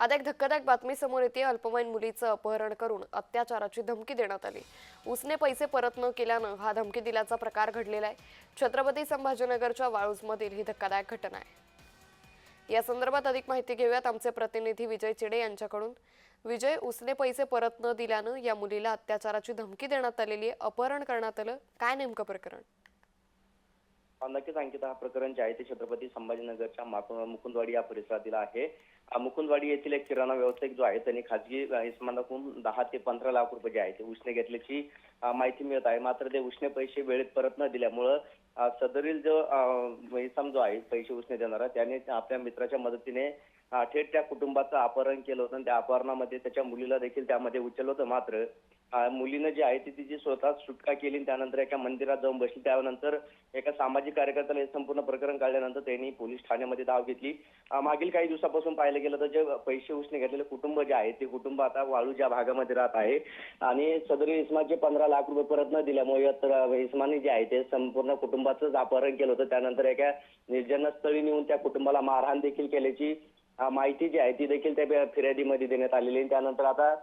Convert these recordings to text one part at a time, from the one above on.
आता एक धक्कादायक बातमी समोर येते. अल्पवयीन मुलीचं अपहरण करून अत्याचाराची धमकी देण्यात आली. उसने पैसे परत न केल्यानं हा धमकी दिल्याचा प्रकार घडलेला आहे. छत्रपती संभाजीनगरच्या वाळूजमधील ही धक्कादायक घटना आहे. या संदर्भात अधिक माहिती घेऊयात आमचे प्रतिनिधी विजय चिडे यांच्याकडून. विजय उसने पैसे परत न दिल्यानं या मुलीला अत्याचाराची धमकी देण्यात आलेली आहे. अपहरण करण्यात आलं. काय नेमकं प्रकरण? नक्कीच अंकित हा प्रकरण जे आहे ते छत्रपती संभाजीनगरच्या मुकुंदवाडी या परिसरातील आहे. मुकुंदवाडी येथील एक किराणा व्यावसायिक जो आहे त्यांनी खाजगी इसमानाकडून दहा ते पंधरा लाख रुपये जे आहे ते उसने घेतल्याची माहिती मिळत आहे. मात्र ते उसने पैसे वेळेत परत न दिल्यामुळं सदरील जो इसम जो आहे पैसे उसने देणारा त्याने आपल्या मित्राच्या मदतीने थेट त्या कुटुंबाचं अपहरण केलं होतं आणि त्या अपहरणामध्ये त्याच्या मुलीला देखील त्यामध्ये उचललं होतं मात्र मुलीनं जी आहे ती तिची स्वतः सुटका केली त्यानंतर एका मंदिरात जाऊन बसली. त्यानंतर एका सामाजिक कार्यकर्त्याला हे संपूर्ण प्रकरण काढल्यानंतर त्यांनी पोलीस ठाण्यामध्ये धाव घेतली. मागील काही दिवसापासून पाहिलं गेलं तर जे पैसे उसने घेतलेले कुटुंब जे आहे ते कुटुंब आता वाळूच्या भागामध्ये राहत आहे आणि सदरी इस्माचे पंधरा लाख रुपये परत न दिल्यामुळे तर इस्माने जे आहे ते संपूर्ण कुटुंबाचंच अपहरण केलं होतं. त्यानंतर एका निर्जनस्थळी नेऊन त्या कुटुंबाला मारहाण देखील केल्याची माहिती जी आहे ती देखील त्या फिर्यादीमध्ये देण्यात आलेली आहे. त्यानंतर आता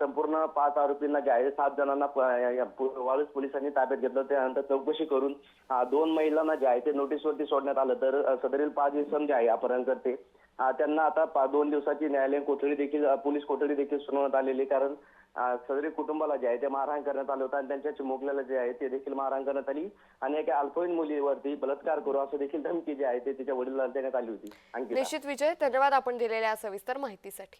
संपूर्ण पाच आरोपींना जे आहे सात जणांना प- वाळूज पोलिसांनी ताब्यात घेतलं. त्यानंतर चौकशी करून दोन महिलांना जे आहे ते नोटीसवरती सोडण्यात आलं. तर सदरील पाच इसम जे आहे अपहरणकर्ते अ, त्यांना आता दोन दिवसाची न्यायालयीन कोठडी देखील पोलीस कोठडी देखील सुनावण्यात आलेली कारण सदरी कुटुंबाला जे आहे ते मारहाण करण्यात आलं होतं आणि त्यांच्या चिमुकल्याला जे आहे ते देखील मारहाण करण्यात आली. आणि एका अल्पवयीन मुलीवरती बलात्कार करू असं देखील धमकी जी आहे ते तिच्या वडिलांना देण्यात आली होती. निश्चित विजय धन्यवाद आपण दिलेल्या सविस्तर माहितीसाठी.